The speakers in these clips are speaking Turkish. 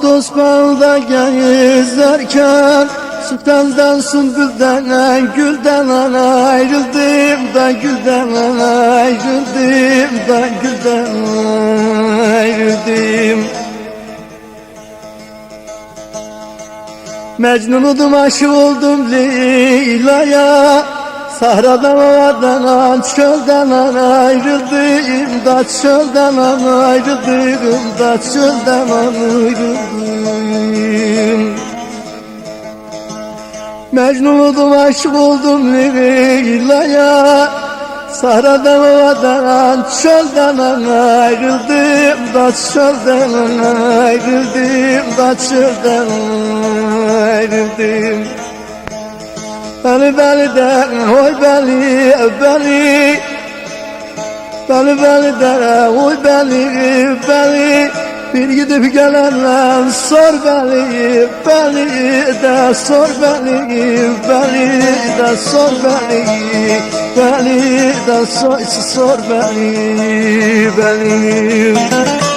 Ağustos bağında gezerken Sultandan sümbülden gülden ayrıldım da gülden ayrıldım da gülden ayrıldım. Mecnun'udum aşık oldum Leyla'ya. Sahradan ovadan çölden ayrıldım da çölden ayrıldım da çölden ayrıldım Mecnun'udum aşık oldum Leyla'ya. Sahradan ovadan çölden ayrıldım da çölden ayrıldım da çölden ayrıldım. Beni de oy beni beni. Beni de oy beni beni Bir gidip gelenler sor beni Beni de sor beni Beni de sor beni Beni de sor, sor beni Beni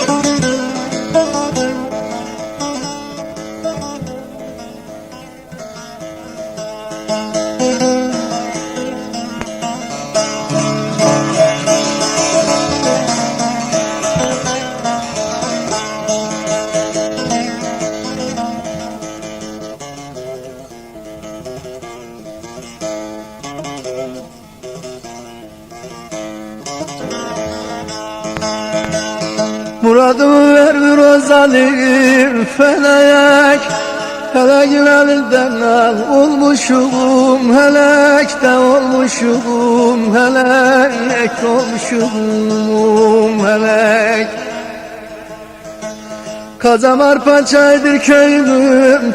Muradımı verdir o zalim felek. Felekin elinden al olmuşum Helekte olmuşum Helek. Olmuşum Helek. Kazam arpa çaydır köyümün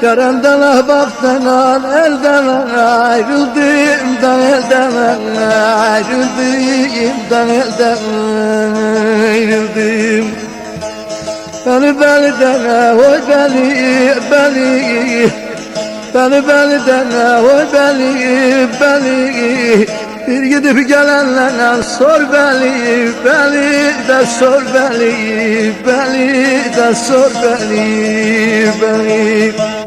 telek Yarandan ahbaptan al elden ayrıldım da elden ayrıldım da elden ayrıldım Beni beliden oy beni beni Beni beliden oy beni beni. Bir gidip gelenlerle sor beni Beni de sor beni Beni de sor beni Beni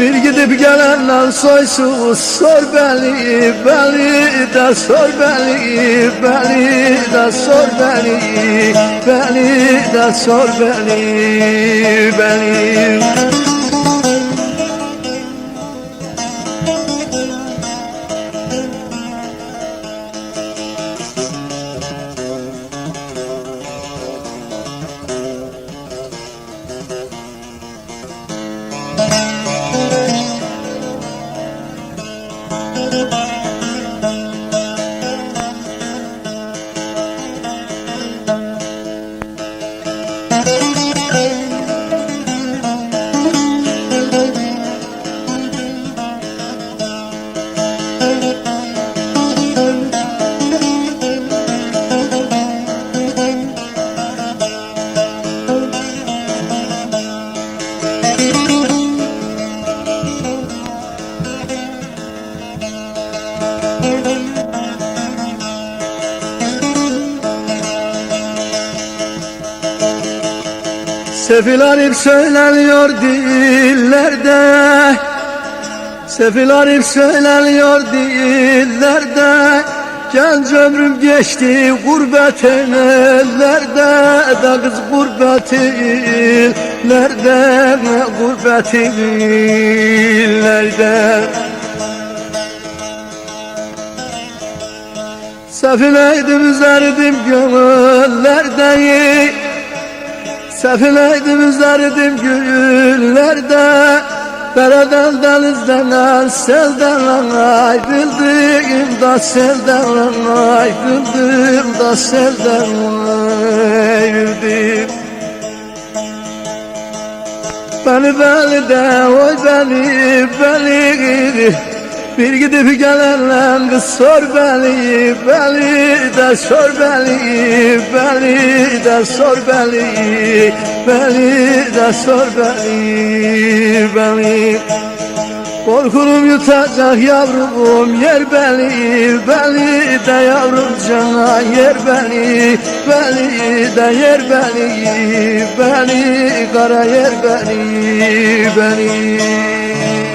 bir gidip gelenler soysuz sor beni Beni de sor beni Beni de sor beni Beni de sor beni Beni Sefil Arif söyleniyor dillerde. Sefil Arif söyleniyor dillerde. Genç ömrüm geçti gurbetin ellerde. Da kız gurbetin ellerde Gurbetin ellerde Sefineydim üzerdim gönüllerde Sefineydim üzerdim güllerde Dereden denizden selden ayrıldım da selden ayrıldım da selden ayrıldım. Beni beni de oy beni beni bir gidip gelenler kız sor beni, beni de sor beni, beni de sor beni, beni de sor beni, beni. Korkurum yutacak yavrum yer beni Beni de yavrum cana yer beni Beni de yer beni Beni kara yer beni Beni